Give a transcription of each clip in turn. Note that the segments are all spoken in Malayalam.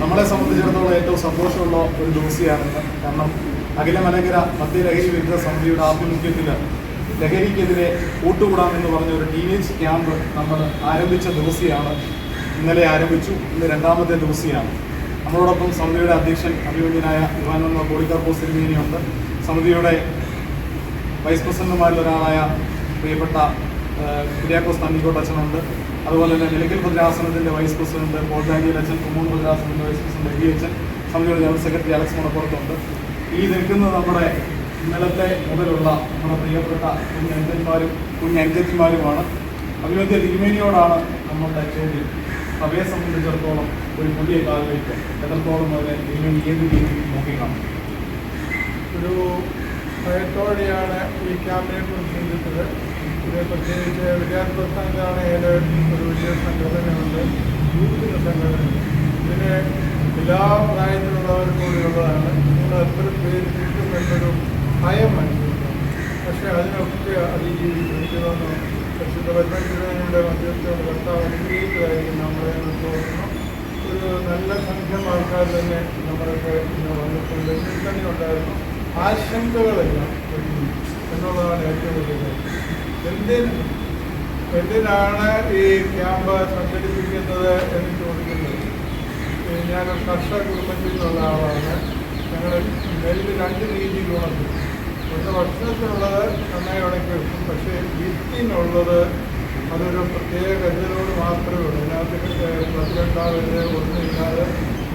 നമ്മളെ സംബന്ധിച്ചിടത്തോളം ഏറ്റവും സന്തോഷമുള്ള ഒരു ദിവസിയാണിന്ന്. കാരണം അഖില മലങ്കര മധ്യ ലഹരി വിരുദ്ധ സമിതിയുടെ ആഭിമുഖ്യത്തിൽ ലഹരിക്കെതിരെ കൂട്ടുകൂടാമെന്ന് പറഞ്ഞ ഒരു ടീനേജ് ക്യാമ്പ് നമ്മൾ ആരംഭിച്ച ദിവസിയാണ്. ഇന്നലെ ആരംഭിച്ചു ഇന്ന് രണ്ടാമത്തെ ദിവസിയാണ്. നമ്മളോടൊപ്പം സമിതിയുടെ അധ്യക്ഷൻ അഭിമന്യനായ ഇവാനന്ദ കോളിക്കാർപ്പോ തിരുമേനിയുണ്ട് സമിതിയുടെ വൈസ് പ്രസിഡന്റുമാരിൽ ഒരാളായ പ്രിയപ്പെട്ട കുര്യാക്കോസ് തണ്ണിക്കോട്ട് അച്ഛനുണ്ട്. അതുപോലെ തന്നെ നിലയ്ക്കൽ ഭദ്രാസനത്തിന്റെ വൈസ് പ്രസിഡന്റ് പോൾ ഡാനിയൽ അച്ഛൻ കുമ്മൂൺ ഭദ്രാസനത്തിന്റെ വൈസ് പ്രസിഡന്റ് എബി അച്ഛൻ സമിതിയുടെ ജനറൽ സെക്രട്ടറി അലക്സ് മണപ്പുറത്തുണ്ട്. ഈ നിൽക്കുന്നത് നമ്മുടെ ഇന്നലത്തെ മുതലുള്ള നമ്മുടെ പ്രിയപ്പെട്ട കുഞ്ഞഞ്ചന്മാരും കുഞ്ഞഞ്ചത്തിമാരുമാണ് അഭിമന്യ തിരുമേനിയോടാണ് നമ്മളുടെ ചോദ്യം. സഭയെ സംബന്ധിച്ചിടത്തോളം ഒരു പുതിയ കാലത്തേക്ക് എത്രത്തോളം അതിനെ തിരുമേനി ഏത് രീതിയിൽ നോക്കിക്കാണും. ഒരു ഭയത്തോടെയാണ് ഈ ക്യാമ്പിനെ കുറിച്ച് ചിന്തിച്ചത് ഇത് പ്രത്യേകിച്ച് വിദ്യാർത്ഥി പ്രസ്ഥാനത്താണ് ഏത് ഒരു വലിയ സംഘടനയുണ്ട്? യൂത്തിന് സംഘടന ഇതിന് എല്ലാ പ്രായത്തിലുള്ളവരും കൂടിയുള്ളതാണ്. നിങ്ങൾ എത്ര പേര് കിട്ടും എന്നൊരു ഭയം മനസ്സിലാക്കും പക്ഷേ അതിനൊക്കെ അതിജീവിക്കുന്നു പ്രസിദ്ധ പത്മനാഭയുടെ മധ്യസ്ഥയുടെ കർത്താവ് അനുഗ്രഹിച്ചതായിരിക്കും നമ്മളെ തോന്നുന്നു. ഒരു നല്ല സംഘം ആൾക്കാർ തന്നെ നമ്മളൊക്കെ ഇന്ന് വന്നിട്ടുണ്ട്. ഇതിൽ തന്നെ ഉണ്ടായിരുന്നു ആശങ്കകളെല്ലാം എന്നുള്ളതാണ് ഏറ്റവും വലിയ കാര്യം. എന്തിനാണ് ഈ ക്യാമ്പ് സംഘടിപ്പിക്കുന്നത് എന്ന് ചോദിക്കുന്നത്? ഞാൻ കർഷക കുടുംബത്തിൽ നിന്നുള്ള ആളാണ്. ഞങ്ങൾ നെല്ല് രണ്ട് രീതിയിൽ ഉണക്കും ഒന്ന് ഭക്ഷണത്തിനുള്ളത് നന്നായി ഉണക്കി വെക്കും. പക്ഷേ വിത്തിനുള്ളത് അതൊരു പ്രത്യേക കരുതലോട് മാത്രമേ ഉള്ളൂ. അതിനകത്ത് പത്തിരണ്ടാവരുത് ഒന്നുമില്ലാതെ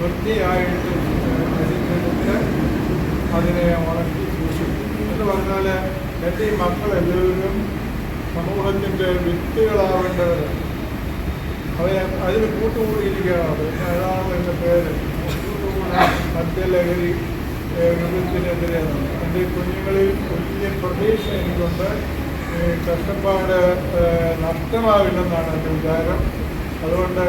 വൃത്തിയായിട്ട് അരിഞ്ഞെടുത്ത് അതിനെ ഉണക്കി സൂക്ഷിക്കും. എന്ന് പറഞ്ഞാൽ എന്റെ ഈ മക്കളെല്ലാവരും സമൂഹത്തിന്റെ വിത്തുകളാവേണ്ടവരാണ് അവയെ അതിന് കൂട്ടുകൂടിയിരിക്കുകയാണ്. അതാണ് എന്റെ പേര്. മദ്യലഹരി വിപത്തിനെതിരെയാണ് എന്റെ കുഞ്ഞുങ്ങളിൽ വലിയ പ്രതീക്ഷ എനിക്കുണ്ട്. കഷ്ടപ്പാട് നഷ്ടമാവില്ലെന്നാണ് എന്റെ വിചാരം. അതുകൊണ്ട്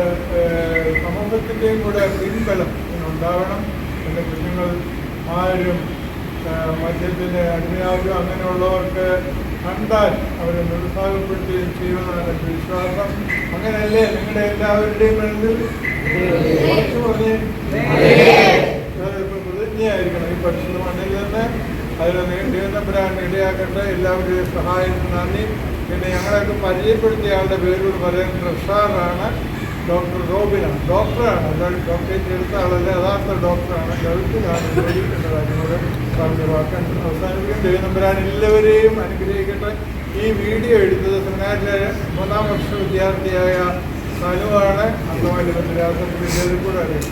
സമൂഹത്തിന്റെയും കൂടെ പിൻബലം ഇതിനുണ്ടാവണം എന്റെ കുഞ്ഞുങ്ങൾ ആരും ഏഹ്, അടിമയാവുകയോ അടിമയാവുക അങ്ങനെയുള്ളവർക്ക് കണ്ടാൽ അവരെ നിരുത്സാഹപ്പെടുത്തുകയും ചെയ്യുമെന്നാണ് വിശ്വാസം. അങ്ങനെയല്ലേ നിങ്ങളുടെ എല്ലാവരുടെയും മനസ്സിൽ? ഉറച്ചു പറഞ്ഞേ. പ്രതിജ്ഞയായിരിക്കണം. ഈ പരിശുദ്ധ മണ്ണിൽ നിന്ന് അതിൽ നീണ്ടുന്നപ്പരാൻ ഇടയാക്കട്ടെ. എല്ലാവരുടെയും സഹായത്തിന് നന്ദി. പിന്നെ ഞങ്ങളൊക്കെ പരിചയപ്പെടുത്തിയ ആളുടെ പേരോട് പറയാൻ പ്രസാദാണ്. ഡോക്ടർ റോബിനാണ് ഡോക്ടറാണ്. ഡോക്ടറേറ്റ് എടുത്ത ആളല്ല? യഥാർത്ഥ ഡോക്ടറാണ്. ഗൾഫിലാണ് ജോലി എന്ന കാര്യങ്ങളോട് വാക്കാൻ അവസാനിപ്പിക്കും ദൈവനമ്പരാൻ എല്ലാവരെയും അനുഗ്രഹിക്കട്ടെ. ഈ വീഡിയോ എടുത്തത് സെമിനാറിലെ മൂന്നാം വർഷ വിദ്യാർത്ഥിയായ സനുവാണ്. അംഗമാലി ഭദ്രാസനത്തിൽ കൂടെ അറിയാം